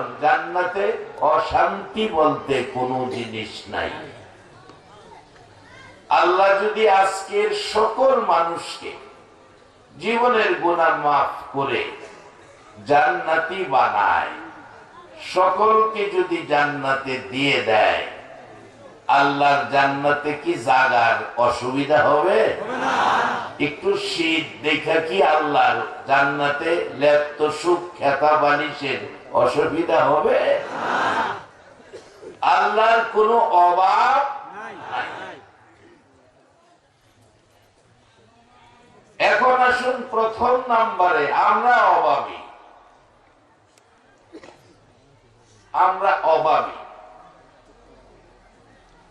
প্রয়োজন জান্নাতে অশান্তি বলতে কোনো জিনিস নাই। আল্লাহ যদি আজকের সকল মানুষকে জীবনের গুণা মাফ করে জান্নাতি বানায়, সকলকে যদি জান্নাতে দিয়ে দেয়, আল্লাহর জান্নাতে কি জাগার অসুবিধা হবে? একটু শীত দেখা কি আল্লাহর জান্নাতে লেপ্ত সুখ খেতা বালিশের অসুবিধা হবে? আল্লাহর কোনো অভাব এখন আসুন প্রথম নাম্বারে আমরা অভাবী। আমরা অভাবী।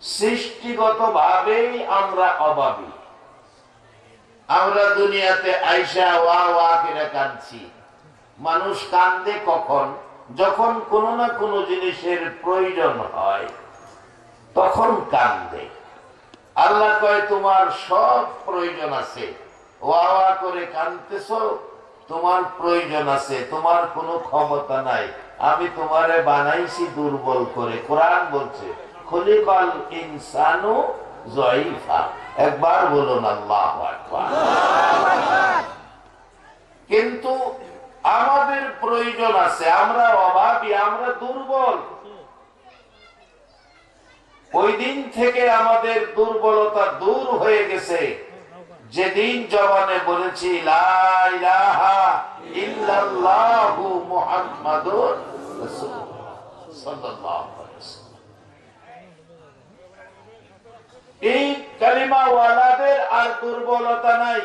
সৃষ্টিগত ভাবেই আমরা অভাবী। আমরা দুনিয়াতে আইসা ওয়া ওয়া করে কাঁদছি। মানুষ কান্দে কখন? যখন কোনো না কোনো জিনিসের প্রয়োজন হয় তখন কান্দে। আল্লাহ কয় তোমার সব প্রয়োজন আছে। ওয়া করে কানতেছ তোমার প্রয়োজন আছে তোমার কোনো ক্ষমতা নাই। আমি তোমারে বানাইছি দুর্বল করে। কোরআন বলছে খলিকাল ইনসানু জয়ীফা। একবার বলুন আল্লাহ কিন্তু আমাদের প্রয়োজন আছে, আমরা অভাবী, আমরা দুর্বল। ওই দিন থেকে আমাদের দুর্বলতা দূর হয়ে গেছে। যেদিন জবানে বলেছি। এই কালিমা ওয়ালাদের আর দুর্বলতা নাই।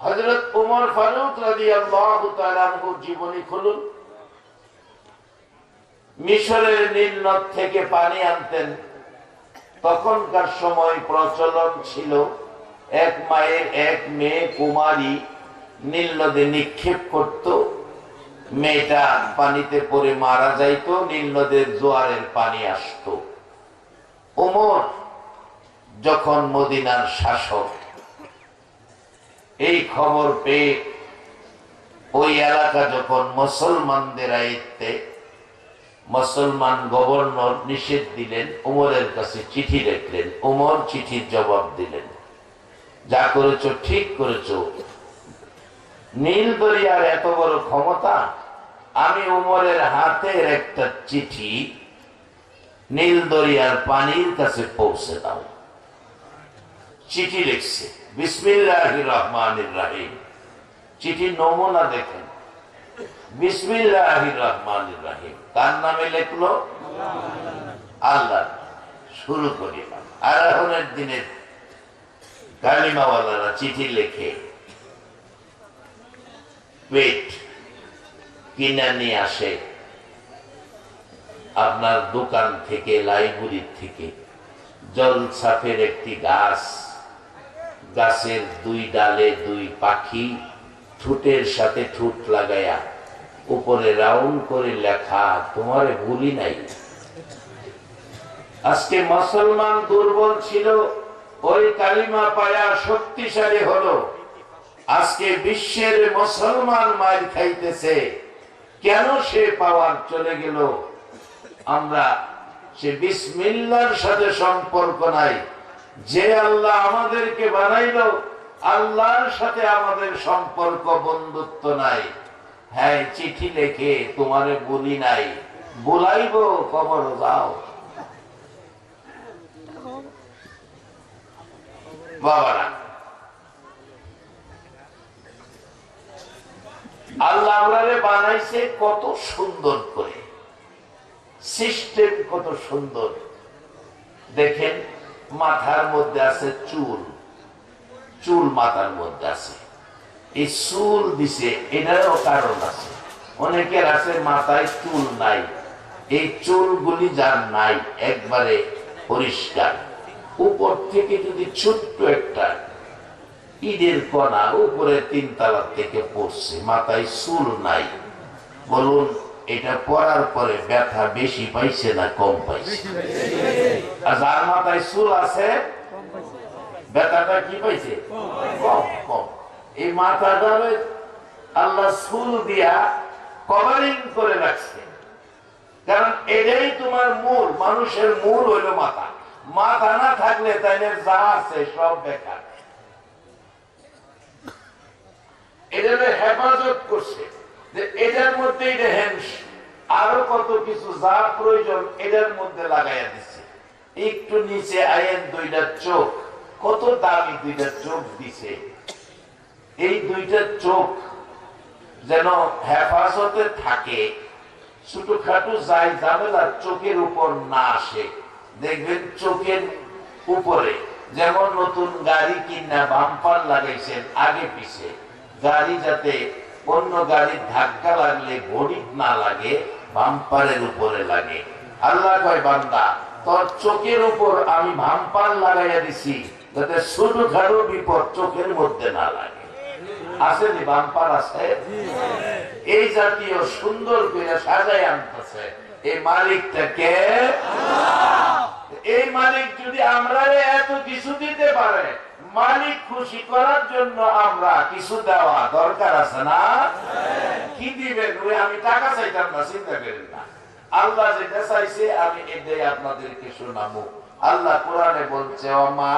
হযরত ওমর ফারুক জীবনী খুলুন। মিশরের নীল নদ থেকে পানি আনতেন। তখনকার সময় প্রচলন ছিল, এক মায়ের এক মেয়ে কুমারী নীল নদে নিক্ষেপ করত। মেয়েটা পানিতে পড়ে মারা যাইত, নীল নদের জোয়ারের পানি আসতো। ওমর যখন মদিনার শাসক এই খবর পেয়ে ওই এলাকা যখন মুসলমানদের আয়ত্তে মুসলমান গভর্নর নিষেধ দিলেন, উমরের কাছে চিঠি লিখলেন, উমর চিঠির জবাব দিলেন। যা করেছ, ঠিক করেছ। নীল দরিয়ার এত বড় ক্ষমতা, আমি উমরের হাতের একটা চিঠি নীল দরিয়ার পানির কাছে পৌঁছে দাও। চিঠি লিখছে। রহমান রাহিম চিঠির নমুনা দেখেন। নামে কালিমাওয়ালারা চিঠি লেখে, পেট কিনা নিয়ে আসে আপনার দোকান থেকে লাইব্রেরি থেকে। জল সাফের একটি গাছ গাছের দুই ডালে দুই পাখি ঠুটের সাথে ঠুট লাগায়া উপরে রাউন্ড করে লেখা, তোমার ভুলি নাই। আজকে মুসলমান দুর্বল ছিল, ওই কালিমা পায়া শক্তিশালী হলো। আজকে বিশ্বের মুসলমান মায়ের খাইতেছে। কেন সে পাওয়ার চলে গেল? আমরা সে বিসমিল্লার সাথে সম্পর্ক নাই। যে আল্লাহ আমাদেরকে বানাইলো, আল্লাহর সাথে আমাদের সম্পর্ক, বন্ধুত্ব নাই। হ্যাঁ চিঠি লেখে, তোমারে বলি নাই। বলাইব খবর যাও। বাবারা, আল্লাহ আমরারে বানাইছে কত সুন্দর করে। সিস্টেম কত সুন্দর। দেখেন মাথার মধ্যে আছে চুল। চুল মাথার মধ্যে আছে। এই চুল দিছে, এটারও কারণ আছে। অনেকের আছে মাথায় চুল নাই। এই চুলগুলি যার নাই, একবারে পরিষ্কার। উপর থেকে যদি ছোট্ট একটা ঈদের কণা উপরে তিন তালার থেকে পড়ছে, মাথায় চুল নাই। বলুন এটা পরার পরে ব্যথা বেশি পাইছে না কম পাইছে? আর যার মাথায় চুল আছে, ব্যথাটা কি পাইছে? কম কম। এই মাথাটারে আল্লাহ চুল দিয়া কভারিং করে রাখছে। কারণ এটাই তোমার মূল, মানুষের মূল হইল মাথা। মাথা না থাকলে তাইলে যা আছে সব বেকার। এটার হেফাজত করছে। এটার মধ্যে আরও কত কিছু যা প্রয়োজন এটার মধ্যে লাগাইয়া দিচ্ছে একটু নিচে আয়েন দুইটা চোখ, কত দামি দুইটা চোখ দিছে। এই দুইটা চোখ যেন হেফাজতে থাকে, ছোটখাটো যাই ঝামেলা চোখের উপর না আসে। দেখবেন চোখের উপরে যেমন নতুন গাড়ি কিনা বাম্পার লাগাইছেন, আগে পিছে। গাড়ি যাতে অন্য গাড়ির ধাক্কা লাগলে গরিব না লাগে, বাম্পারের উপরে লাগে। আল্লাহ কয়, বান্দা, তোর চোখের উপর আমি ভাম্পার লাগাইয়া দিছি, যাতে শুধু ছোটখাটো বিপদ চোখের মধ্যে না লাগে। আসেনি বাম্পার আছে? এই জাতীয় সুন্দর করে সাজাই আনতেছে। এই মালিকটাকে এই মালিক যদি আমরা এত কিছু দিতে পারে মালিক খুশি করার জন্য আমরা কিছু দেওয়া দরকার আছে না? কি দিবেন আমি টাকা চাইতাম না, চিন্তা করেন না। আল্লাহ যেটা চাইছে, আমি এটাই আপনাদেরকে শোনাবো। আল্লাহ কোরআনে বলছে ও মা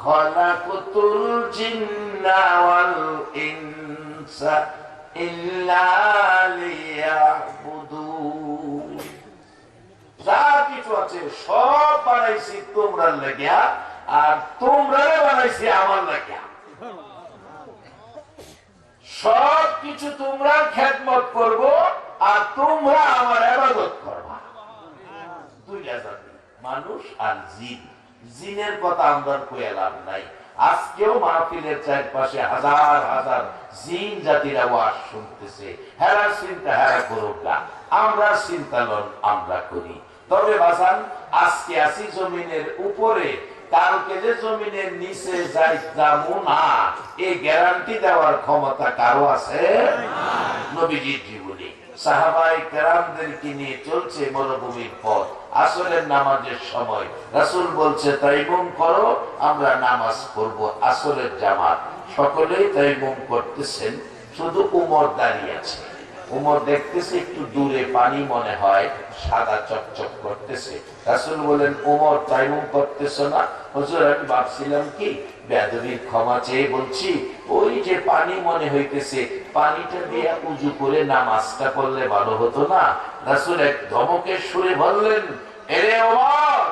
খলাকুতুল জিন্না ইনসা ইল্লা লিয়াবুদুন। যা কিছু আছে, সব বানাইছি তোমরা লাগিয়া আর তোমরা বানাইছি আমার লাগিয়া সব কিছু তোমরা খেদমত করব আর তোমরা আমার আবাদত করবা। দুইটা জাতি, মানুষ আর জিন। জিনের কথা আমরা কয়ে লাভ নাই। আজকেও মাহফিলের চারপাশে হাজার হাজার জিন জাতির আওয়াজ শুনতেছে। হেরা চিন্তা হেরা করুক না। আমরা চিন্তা লন আমরা করি। তবে বাসান আজকে আসি জমিনের উপরে কালকে যে জমিনের নিচে যাই যাব না এই গ্যারান্টি দেওয়ার ক্ষমতা কারও আছে? পথ। নামাজের সময় রাসুল বলছে করো, আমরা নামাজ সকলেই তাইমুম করতেছেন, শুধু উমর দাঁড়িয়ে আছে। উমর দেখতেছে, একটু দূরে পানি মনে হয়, সাদা চকচক করতেছে। রাসুল বলেন, উমর তাইমুম করতেছ না? হুজুর, আমি ভাবছিলাম কি, বেদবির ক্ষমা চেয়ে বলছি, ওই যে পানি মনে হইতেছে, পানিটা দিয়ে উজু করে নামাজটা করলে ভালো হতো না? রাসুল এক ধমকের সুরে বললেন, এরে ওমর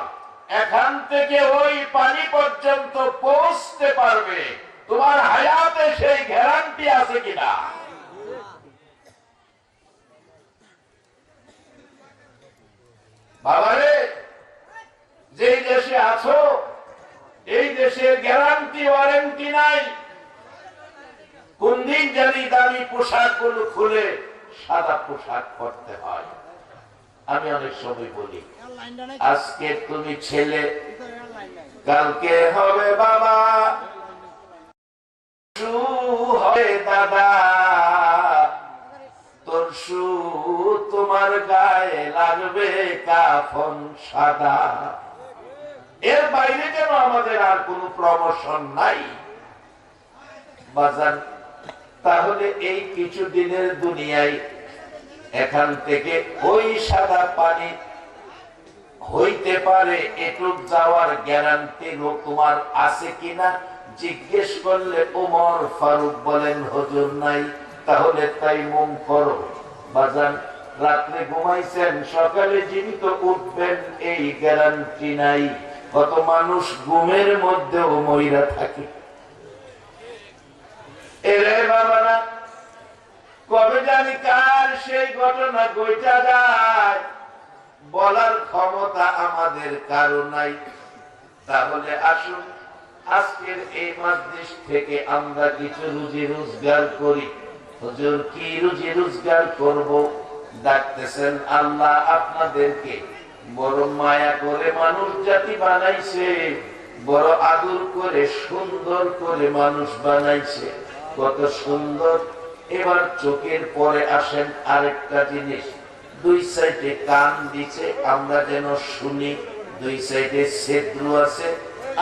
এখান থেকে ওই পানি পর্যন্ত পৌঁছতে পারবে? তোমার হায়াতে সেই গ্যারান্টি আছে কিনা? বাবারে, যেই দেশে আছো, এই দেশের গ্যারান্টি ওয়ারেন্টি নাই। কোন দিন জানি দামি পোশাকগুলো খুলে সাদা পোশাক পরতে হয়। আমি অনেক সময় বলি, আজকে তুমি ছেলে, কালকে হবে বাবা। হবে দাদা। তোর শু তোমার গায়ে লাগবে কাফন সাদা। এর বাইরে যেন আমাদের আর কোনো প্রমোশন নাই? বাজান, তাহলে এই কিছু দিনের দুনিয়ায় এখান থেকে ওই সাদা পানি হইতে পারে, এটুক যাওয়ার গ্যারান্টি তোমার আছে কিনা? জিজ্ঞেস করলে ওমর ফারুক বলেন, হজুর নাই, তাহলে তাই মন করো। বাজান, রাত্রে ঘুমাইছেন, সকালে জীবিত উঠবেন, এই গ্যারান্টি নাই। কত মানুষ ঘুমের মধ্যেও মহিলা থাকে। কবে জানি কার সেই ঘটনা গইটা যায়। বলার ক্ষমতা আমাদের কারও নাই। তাহলে আসুন, আজকের এই মাদ্রিস থেকে আমরা কিছু রুজি রোজগার করি। হুজুর কি রুজি রোজগার করব? ডাকতেছেন, আল্লাহ আপনাদেরকে বড় মায়া করে মানুষ জাতি বানাইছে, বড় আদর করে সুন্দর করে মানুষ বানাইছে। কত সুন্দর। এবার চোখের পরে আসেন আরেকটা জিনিস। দুই সাইডে কান দিছে, আমরা যেন শুনি। দুই সাইডে সেদ্রু আছে,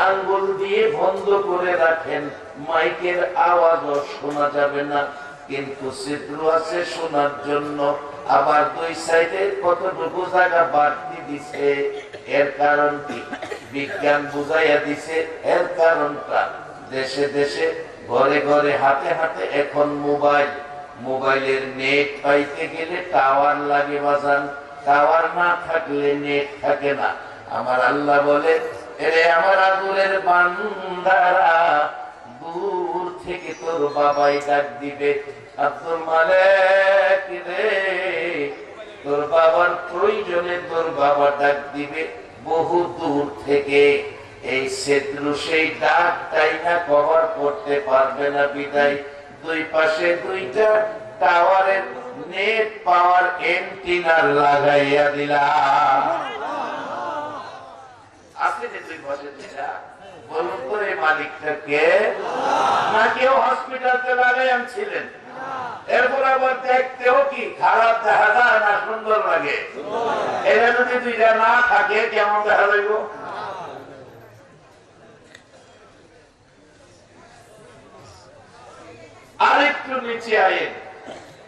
আঙ্গুল দিয়ে বন্ধ করে রাখেন। মাইকের আওয়াজও শোনা যাবে না। কিন্তু ছিদ্র আছে শোনার জন্য। আবার দুই সাইডে কতটুকু জায়গা বাড়তি দিছে? এর কারণ কি? বিজ্ঞান বুঝাইয়া দিছে, এর কারণটা দেশে দেশে, ঘরে ঘরে, হাতে হাতে এখন মোবাইল। মোবাইলের নেট পাইতে গেলে টাওয়ার লাগে বাজান। টাওয়ার না থাকলে নেট থাকে না। আমার আল্লাহ বলে, এরে আমার আদুরের বান্দারা, দূর থেকে তোর বাবাই ডাক দিবে। আব্দুল মালিক রে, তোর বাবার প্রয়োজনে তোর বাবা ডাক দিবে, বহু দূর থেকে। এই শত্রু সেই ডাকটাই না কভার করতে পারবে না বিদায়। দুই পাশে দুইটা টাওয়ারের নেট পাওয়ার এন্টিনার লাগাইয়া দিলাম। আপনি যে দুই পাশে দুইটা, বলুন তো এই মালিকটাকে না কেউ হসপিটালতে লাগাইয়ান ছিলেন এরপর আবার দেখতেও কি? খারাপ দেখা যায় না, সুন্দর লাগে। এরা যদি দুইটা না থাকে, কেমন দেখা যাইব? আরেকটু নিচে আয়েন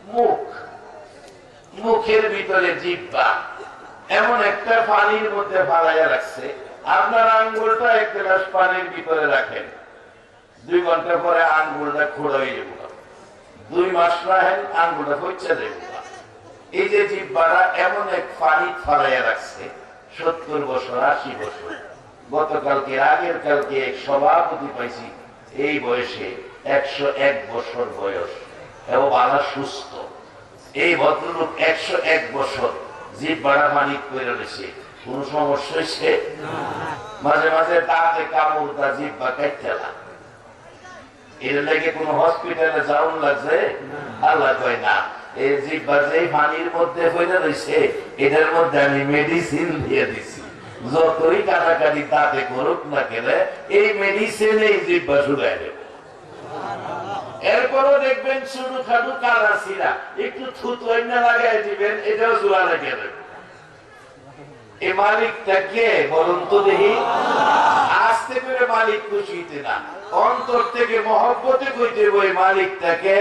মুখ। মুখের ভিতরে জিব্বা এমন একটা পানির মধ্যে ফালাইয়া রাখছে। আপনার আঙ্গুলটা এক গ্লাস পানির ভিতরে রাখেন। দুই ঘণ্টা পরে আঙ্গুলটা খোড়া হয়ে যাব। দুই মাস রাখেন আঙ্গুলটা হচ্ছে এই যে জিব্বারা এমন এক পানি ফালাইয়া রাখছে সত্তর বছর আশি বছর। গতকালকে আগের কালকে এক সভাপতি পাইছি এই বয়সে একশো এক বছর বয়স এবং বালা সুস্থ। এই ভদ্রলোক একশো এক বছর জীব বাড়া পানি করে রয়েছে কোন সমস্যা হয়েছে? মাঝে মাঝে দাঁতে কামড় তা জীব বা কাইতেলা এর লেগে কোন হসপিটালে যাওন লাগছে? আল্লাহ কয়, না, এই জিব্বা যে পানির মধ্যে হয়ে রয়েছে এটার মধ্যে আমি মেডিসিন দিয়ে দিছি। যতই কাটাকাটি দাঁতে করুক না কেলে এই মেডিসিন এই জিব্বা শুকায় দেব। এরপরও দেখবেন শুধু খাটু কালাসিরা একটু থুতু না লাগাই দিবেন, এটাও জোয়া লাগিয়ে দেবেন এ মালিকটা কে বলুন তো দেখি? আসতে করে মালিক খুশিতে না। অন্তর থেকে মহব্বতে কইতে ওই মালিকটাকে।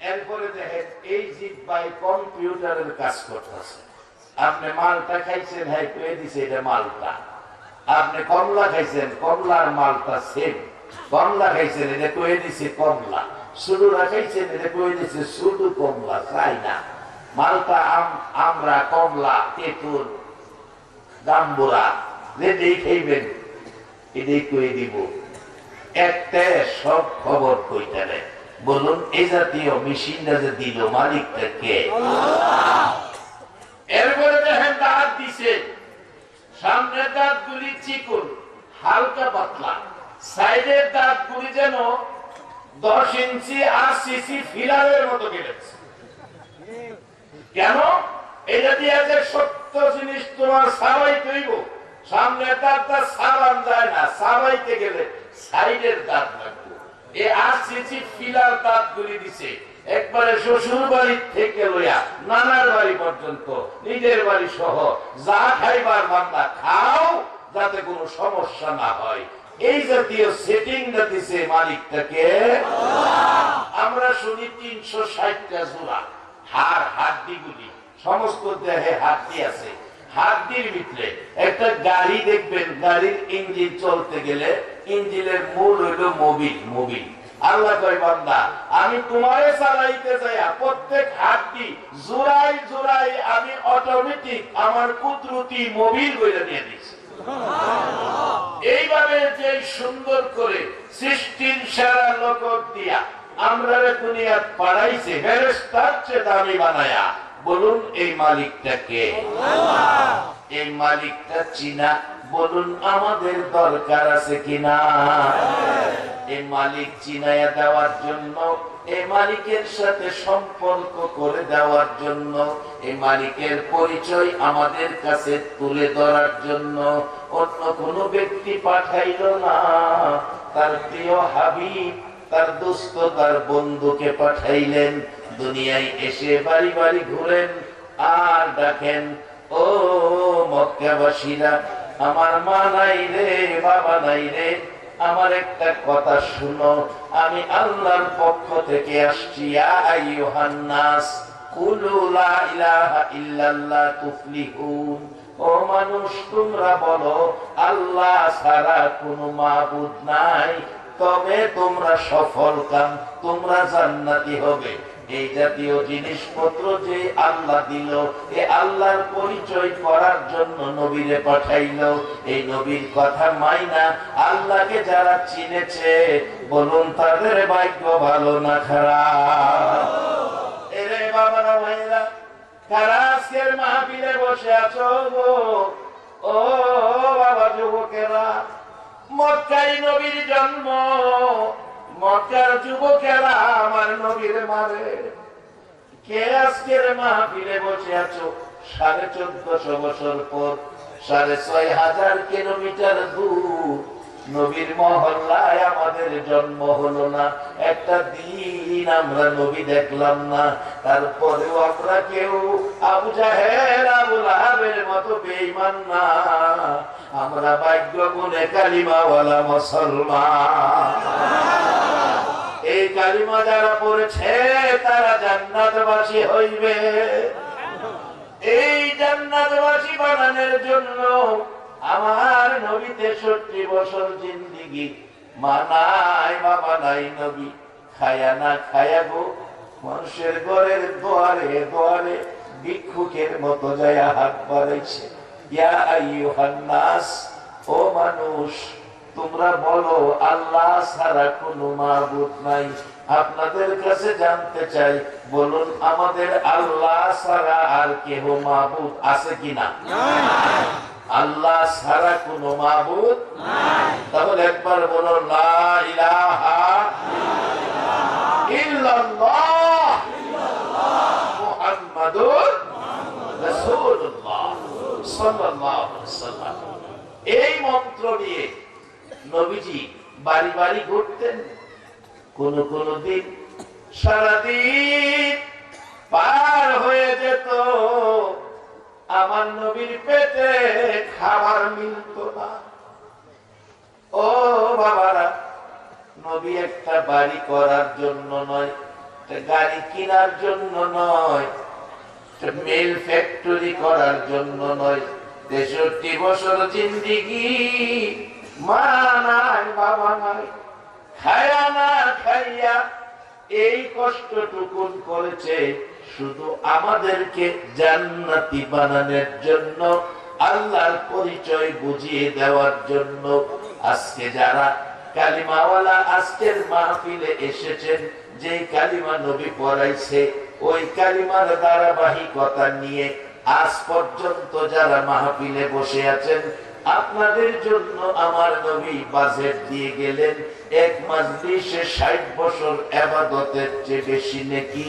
এরপরে দেখেন, এই জিব্বাই কম্পিউটারের কাজ করতেছে। আপনি মালটা খাইছেন হ্যাঁ কয়ে দিছে, এটা মালটা। আপনি কমলা খাইছেন, কমলার মালটা সেম কমলা খাইছেন, এটা কয়ে দিছে কমলা। সুডুরা খাইছেন, এটা কয়ে দিছে সুডু কমলা চাই না? মালটা আম- আমরা কমলা, তেঁতুল, গাম্বুরা যেটাই খাইবেন। এটাই কয়ে দিব। একটা সব খবর কইতে নেয় বলুন এই জাতীয় মেশিনটা যে দিল মালিকটা কে? এরপরে দেখেন দাঁত দিছে। সামনের দাঁত গুলি চিকুন হালকা পাতলা। সাইডের দাঁত গুলি যেন দশ ইঞ্চি আর সিসি ফিলারের মতো কেটেছে কেন? এটা দিয়ে যে সত্য জিনিস তোমার সারাই তৈব। সামনের দাঁতটা সাবান যায় না সাবাইতে গেলে সাইডের দাঁত লাগবে। এ আর সিসি ফিলার দাঁত গুলি দিছে। একবারে শ্বশুর বাড়ির থেকে লইয়া নানার বাড়ি পর্যন্ত, নিজের বাড়ি সহ যা খাইবার বান্দা খাও, যাতে কোনো সমস্যা না হয়। এই জাতীয় সেটিং দিছে মালিকটাকে আমরা শুনি তিনশো ষাটটা জোড়া, হাড় হাড্ডিগুলি সমস্ত দেহে হাড্ডি আছে। হাড্ডির ভিতরে একটা গাড়ি দেখবেন, গাড়ির ইঞ্জিন চলতে গেলে ইঞ্জিনের মূল হইল মোবিল মোবিল আল্লাহ বান্দা, আমি তোমারে চালাইতে যাইয়া প্রত্যেক হাড্ডি জোড়াই জোড়াই আমি অটোমেটিক আমার কুদরতি মোবিল বইলে নিয়ে দিচ্ছি এইভাবে যে সুন্দর করে সৃষ্টির সারা লোক দিয়া আমরা দুনিয়া পাড়াইছে ফেরেস্তার চেয়ে দামি বানায়া। বলুন এই মালিকটাকে এই মালিকটা চিনা। বলুন আমাদের দরকার আছে কিনা? এই মালিক চিনাইয়া দেওয়ার জন্য, এই মালিকের সাথে সম্পর্ক করে দেওয়ার জন্য, এই মালিকের পরিচয় আমাদের কাছে তুলে ধরার জন্য অন্য কোন ব্যক্তি পাঠাইল না। তার প্রিয় হাবিব তার দোস্ত, তার বন্ধুকে পাঠাইলেন। দুনিয়ায় এসে বাড়ি বাড়ি ঘুরেন আর ডাকেন ও মক্কাবাসীরা, আমার মা নাই রে, বাবা নাই রে, আমার একটা কথা শুনো, আমি আল্লাহর পক্ষ থেকে আসছি আল্লাহ ছাড়া কোনো মাবুদ নাই তবে তোমরা সফল কাম, তোমরা জান্নাতি হবে। এই জাতীয় জিনিসপত্র যে আল্লাহ দিল, এ আল্লাহর পরিচয় করার জন্য নবীরে পাঠাইলো। এই নবীর কথা মাইনা আল্লাহকে যারা চিনেছে, বলুন তাদের ভাগ্য ভালো না খারাপ। এরে বাবারা ভাইরা কারা আজকের মাহফিলে বসে আছো ও বাবা যুবকেরা মক্কাই নবীর জন্ম, মক্কার যুবকেরা আমার নবীর মারে। কে আজকের ফিরে বসে আছো? সাড়ে চোদ্দশো বছর পর, সাড়ে ছয় হাজার কিলোমিটার দূর। নবীর মহল্লায় আমাদের জন্ম হলো না। একটা দিন আমরা নবী দেখলাম না। তারপরেও আমরা কেউ আবু জাহের আবু লাহাবের মতো বেঈমান না। আমরা ভাগ্য গুণে কালিমাওয়ালা মুসলমান। এই কালিমা যারা পড়েছে, তারা জান্নাতবাসী হইবে। এই জান্নাতবাসী বানানোর জন্য আমার নবী তেষট্টি বছর জিন্দিগি। মানাই বাবা নাই নবী। খায়া না খায়া গো, মানুষের ঘরের দোয়ারে দোয়ারে ভিক্ষুকের মতো যায় হাত বাড়াইছে। ও মানুষ, তোমরা বলো, আল্লাহ ছাড়া কোনো মাবুদ নাই। আপনাদের কাছে জানতে চাই, বলুন, আমাদের আল্লাহ ছাড়া আর কেহ মাবুদ আছে কিনা? আল্লাহ ছাড়া কোনো মাবুদ তাহলে একবার বলো এই মন্ত্র নিয়ে নবীজি বাড়ি বাড়ি ঘুরতেন। কোন কোন দিন সারাদিন পার হয়ে যেত। আমার নবীর পেটে খাবার মিলত না। ও বাবারা, নবী একটা বাড়ি করার জন্য নয় গাড়ি কেনার জন্য নয় মেল ফ্যাক্টরি করার জন্য নয়, তেষট্টি বছর জিন্দিগি মা নাই, বাবা নাই, খায়া না খাইয়া এই কষ্টটুকুন করেছে শুধু আমাদেরকে জান্নাতি বানানোর জন্য, আল্লাহর পরিচয় বুঝিয়ে দেওয়ার জন্য। আজকে যারা কালিমাওয়ালা আজকের মাহফিলে এসেছেন যে কালিমা নবী পড়াইছে, ওই কালিমার ধারাবাহিকতা নিয়ে আজ পর্যন্ত যারা মাহফিলে বসে আছেন, আপনাদের জন্য আমার নবী বাজেট দিয়ে গেলেন, এক মাজলিসে ষাট বছর এবাদতের চেয়ে বেশি নাকি?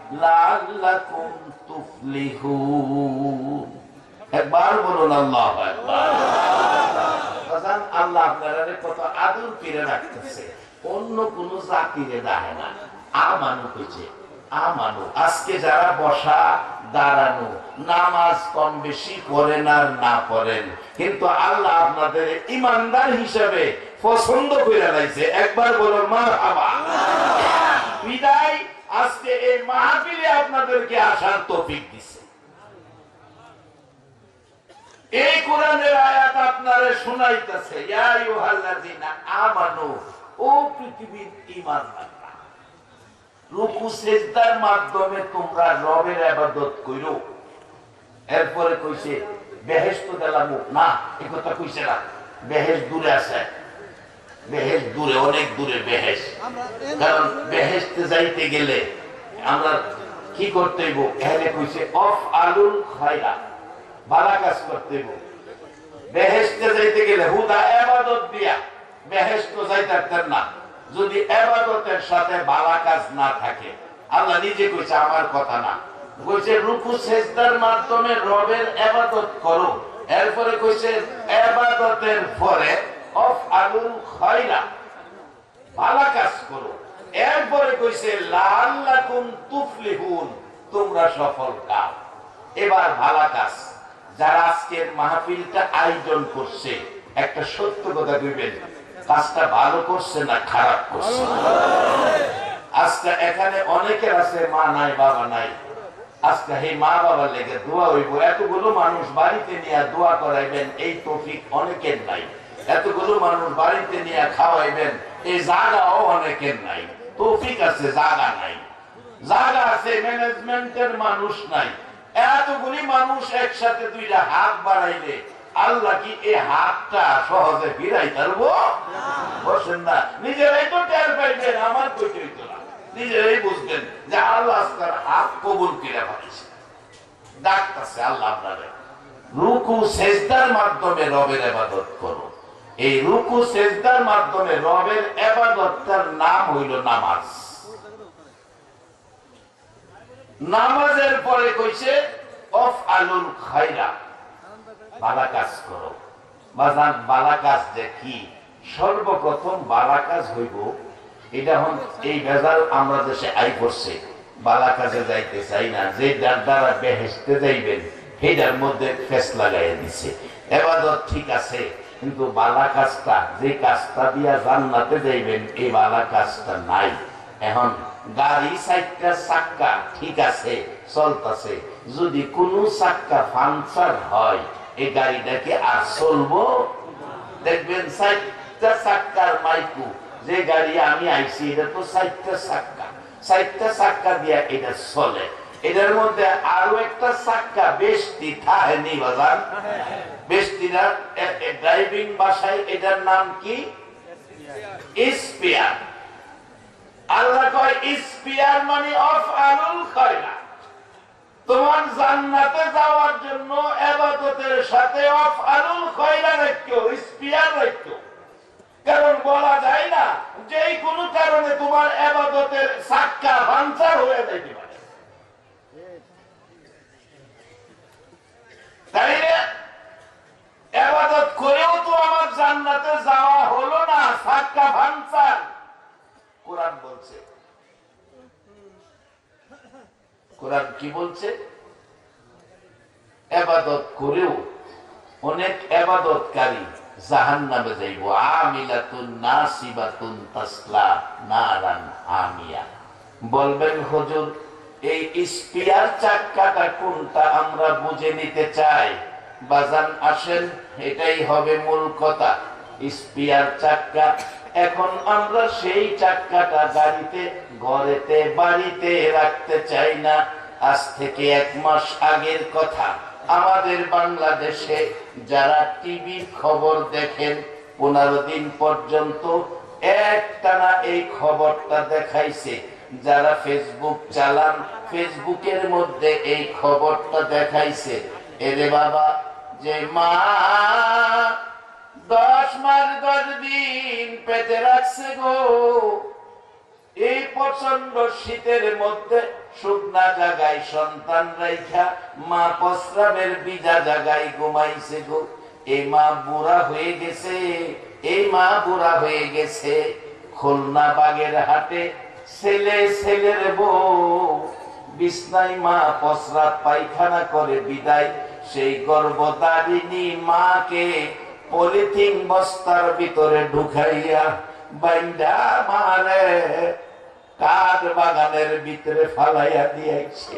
একবার বলুন আল্লাহু আল্লাহ কত আদর করে রাখতেছে অন্য কোন জাতিরে দেখে না। আমানু কইছে, আমানু। আজকে যারা বসা, দাঁড়ানো, নামাজ কম বেশি করেন আর না করেন, কিন্তু আল্লাহ আপনাদের ইমানদার হিসেবে পছন্দ করে লাইছে। একবার বলুন মা বিদায়। আজকে এই মাহফিলে আপনাদেরকে আসার তৌফিক দিছে। এই কোরআনের আয়াত আপনারে শোনাইতেছে ও পৃথিবীর মাধ্যমে তোমরা রবের ইবাদত কইরো। এরপরে কইছে, বেহেশত দিলাম। না এই কথা কইছে না, বেহেশ দূরে আছে। বেহেশ দূরে অনেক দূরে বেহেশ। কারণ বেহেশতে যাইতে গেলে আমরা কি করতে হইব? এখানে কইছে অফ আলুল খয়রা ভালো কাজ করতে হইব। বেহেশতে যাইতে গেলে হুদা এবাদত দিয়া বেহেশত যাইতে পারতেন না। যদি এবাদতের সাথে বালা কাজ না থাকে আল্লাহ নিজে কইছে আমার কথা না। কইছে রুকু সেজদার মাধ্যমে রবের এবাদত করো। এরপরে কইছে এবাদতের পরে আয়োজন করছে, একটা সত্য কথা কইবেন, কাজটা ভালো করছে না খারাপ করছে? আজকে এখানে অনেকের আছে, মা নাই, বাবা নাই। আজকে হে মা বাবার লেগে দোয়া হইব। এতগুলো মানুষ বাড়িতে নিয়ে দোয়া করাইবেন, এই তৌফিক অনেকের নাই। এতগুলো মানুষ বাড়িতে নিয়ে খাওয়াইবেন, এই জায়গাও অনেকের নাই। তৌফিক আছে, জায়গা নাই। জায়গা আছে ম্যানেজমেন্টের মানুষ নাই। এতগুলি মানুষ একসাথে দুইটা হাত বাড়াইলে আল্লাহ কি এই হাতটা সহজে ফিরাই পারব বসেন না। নিজেরাই তো টের পাইবেন, আমার হইতো না। নিজেরাই বুঝবেন যে আল্লাহ তার হাত কবুল করে পাচ্ছে ডাকতেছে আল্লাহ আপনারে, রুকু, সেজদার মাধ্যমে রবের এবাদত করো। এই রুকু সেজদার মাধ্যমে রবের এবাদতটার নাম হইল নামাজ। নামাজের পরে কইছে অফ আলুল খাইরা, বালা কাজ করো। বাজান, বালা কাজ যে কি সর্বপ্রথম বালা কাজ হইব। এটা হন, এই বেজাল আমরা দেশে আই করছে। বালা কাজে যাইতে চাই না, যে যার দ্বারা বেহেসতে যাইবেন সেটার মধ্যে ফেস লাগাইয়া দিছে। এবাদত ঠিক আছে কিন্তু বালা কাজটা, যে কাজটা দিয়া জান্নাতে যাইবেন, এই বালা কাজটা নাই। এখন গাড়ি চাক্কা, ঠিক আছে, চলতেছে। যদি কোনো চাক্কা পাংচার হয়, এই গাড়িটাকে আর চলবো? দেখবেন চারটা চাক্কার মাইকু। যে গাড়ি আমি আইছি, এটা তো চারটা চাক্কা। চারটা চাক্কা দিয়া এটা চলে। এটার মধ্যে আরও একটা চাক্কা বেশটি থাহেনি বাজার বেশটিরা ড্রাইভিং বাসায় এটার নাম কি? স্পেয়ার। আল্লাহ কয়, স্পিয়ার মানে অফ আলুল খয়রা তোমার জান্নাতে যাওয়ার জন্য এবাদতের সাথে অফ আলুল খয়রা রাখো স্পিয়ার রাখো কারণ বলা যায় না যে কোনো কারণে তোমার এবাদতের সাক্কা ভাঞ্চার হয়ে যাইতে পারে। তাই এবাদত করেও তো আমার জান্নাতে যাওয়া হলো না সাক্কা ভাঞ্চার কোরআন বলছে। কোরআন কি বলছে? এবাদত করেও অনেক এবাদতকারী জাহান নামে যাইব। আমিলাতুন নাসিবাতুন তাসলা নারান আমিয়া। বলবেন, হুজুর, এই স্পিয়ার চাক্কাটা কোনটা আমরা বুঝে নিতে চাই? বাজান আসেন এটাই হবে মূল কথা। স্পিয়ার চাক্কা। এখন আমরা সেই চাক্কাটা গাড়িতে, ঘরেতে, বাড়িতে রাখতে চাই না। আজ থেকে এক মাস আগের কথা। আমাদের বাংলাদেশে যারা টিভির খবর দেখেন, পনেরো দিন পর্যন্ত একটানা এই খবরটা দেখাইছে। যারা ফেসবুক চালান, ফেসবুকের মধ্যে এই খবরটা দেখাইছে। এরে বাবা যে মা দশ মাস দশ দিন পেতে রাখছে গো। এই প্রচণ্ড শীতের মধ্যে শুকনা জায়গায় সন্তান রাইখা, মা প্রস্রাবের বিজা জায়গায় ঘুমাইছে গো। এই মা বুড়া হয়ে গেছে, এই মা বুড়া হয়ে গেছে। খুলনা বাগের হাটে ছেলে, ছেলের বউ। বিছনায় মা প্রস্রাব পায়খানা করে বিদায় সেই গর্ভদারিণী মাকে পলিথিন বস্তার ভিতরে ঢুকাইয়া বাইন্ডা মারে, কাঠ বাগানের ভিতরে ফালাইয়া দিয়েছে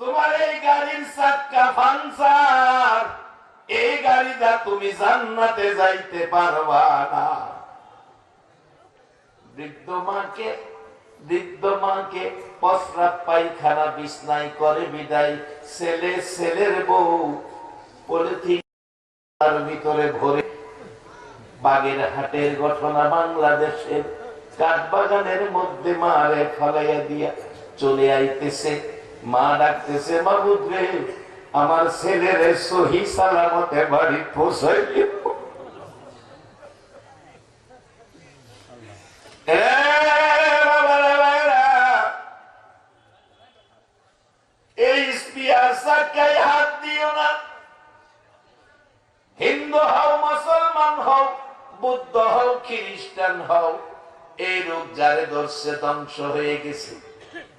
তোমার এই গাড়ির চাক্কা ফাংসার এই গাড়িটা তুমি জান্নাতে যাইতে পারবা না। বৃদ্ধ মাকে বৃদ্ধ মাকে বিছনাই করে বিদায়। ছেলে, ছেলের বউ পলিথিন তার ভিতরে ভরে বাগের হাটের ঘটনা বাংলাদেশের কাঠবাগানের মধ্যে মারে ফালাইয়া দিয়া চলে আইতেছে। মা ডাকতেছে মাবুদ রে আমার ছেলের সহি সালামতে বাড়ি পৌঁছাই এই হাত দিও না। হিন্দু হও, মুসলমান হও, বুদ্ধ হও, খ্রিস্টান হও, এই রোগ যারে ধরছে ধ্বংস হয়ে গেছে।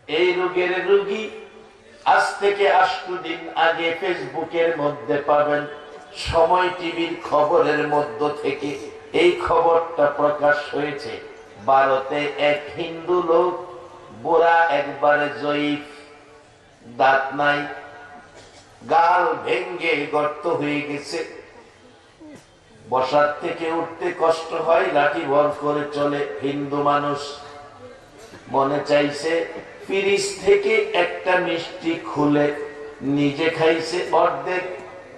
এই রোগের রোগী আজ থেকে আষ্টু দিন আগে ফেসবুকের মধ্যে পাবেন সময় টিভির খবরের মধ্য থেকে। এই খবরটা প্রকাশ হয়েছে। ভারতে এক হিন্দু লোক বুড়া একবারে জয়ীফ, দাঁত নাই, গাল ভেঙ্গে গর্ত হয়ে গেছে। বসার থেকে উঠতে কষ্ট হয়, লাঠি ভর করে চলে হিন্দু মানুষ। মনে চাইছে ফ্রিজ থেকে একটা মিষ্টি খুলে নিজে খাইছে অর্ধেক,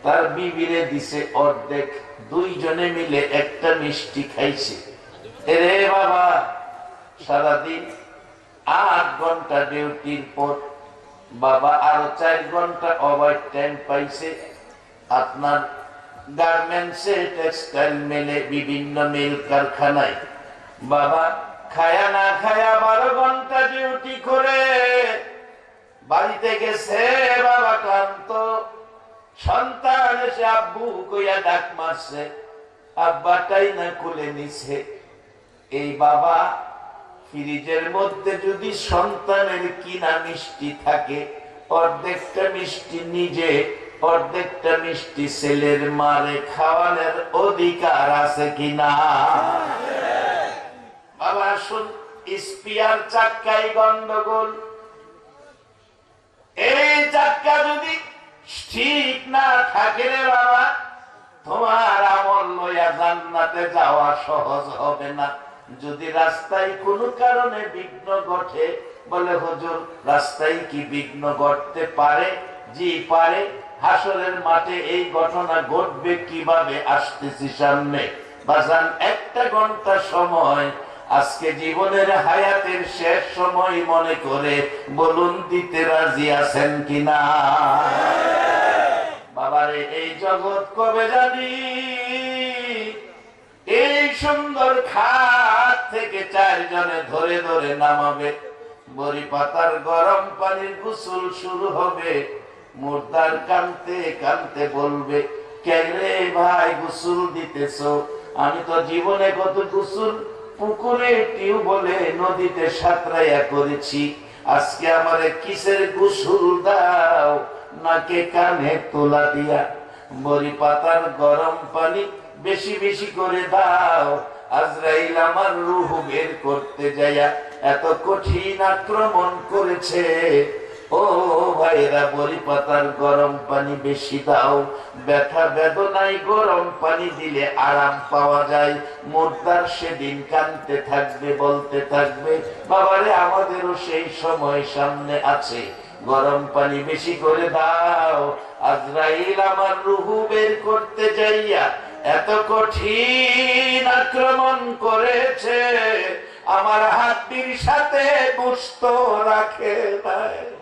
তার বিবিরে দিছে অর্ধেক। দুইজনে মিলে একটা মিষ্টি খাইছে। এরে বাবা, সারাদিন আট ঘণ্টা ডিউটির পর বাবা আরও চার ঘণ্টা ওভার টাইম পাইছে। আপনার গার্মেন্টসে টেক্সটাইল মেলে বিভিন্ন মিল কারখানায়। বাবা খায়া না খায়া বারো ঘণ্টা ডিউটি করে। বাড়িতে গেছে বাবা ক্লান্ত। সন্তান এসে আব্বু কইয়া ডাক মারছে। আব্বাটাই না খুলে নিছে। এই বাবা ফ্রিজের মধ্যে যদি সন্তানের কিনা মিষ্টি থাকে, অর্ধেকটা মিষ্টি নিজে, অর্ধেকটা মিষ্টি ছেলের মারে খাওয়ানোর অধিকার আছে কিনা? বাবা স্পিয়ার গন্ডগোল। এই চাক্কা যদি ঠিক না থাকে রে বাবা, তোমার আমল লইয়া জান্নাতে যাওয়া সহজ হবে না। যদি রাস্তায় কোনো কারণে বিঘ্ন ঘটে, বলে হুজুর, রাস্তায় কি বিঘ্ন ঘটতে পারে? জি পারে। হাসরের মাঠে এই ঘটনা ঘটবে কীভাবে? আসতেছি সামনে। বাজান, একটা ঘণ্টা সময় আজকে জীবনের হায়াতের শেষ সময় মনে করে বলুন দিতে রাজি আছেন কিনা? বাবারে, এই জগৎ কবে জানি? এই সুন্দর খাত থেকে চারজনে ধরে ধরে নামাবে। বড়ি পাতার গরম পানির গোসল শুরু হবে। মুর্দার কানতে কানতে বলবে কেন ভাই গোসল দিতেছ? আমি তো জীবনে কত গোসল পুকুরে টিউবলে নদীতে সাঁতরাইয়া করেছি। আজকে আমারে কিসের গোসল দাও? নাকে কানে তোলা দিয়া। বড়ি পাতার গরম পানি বেশি বেশি করে দাও। আজরাইল আমার রুহ বের করতে যাইয়া এত কঠিন আক্রমণ করেছে। ও ভাইরা গরম পানি বেশি দাও। ব্যথা বেদনায় গরম পানি দিলে আরাম পাওয়া যায়। সেদিন কানতে থাকবে, বলতে থাকবে, বাবারে, আমাদেরও সেই সময় সামনে আছে। গরম পানি বেশি করে দাও। আজরাইল আমার রুহু বের করতে যাইয়া এত কঠিন আক্রমণ করেছে। আমার হাতির সাথে বুঝতো রাখে নাই।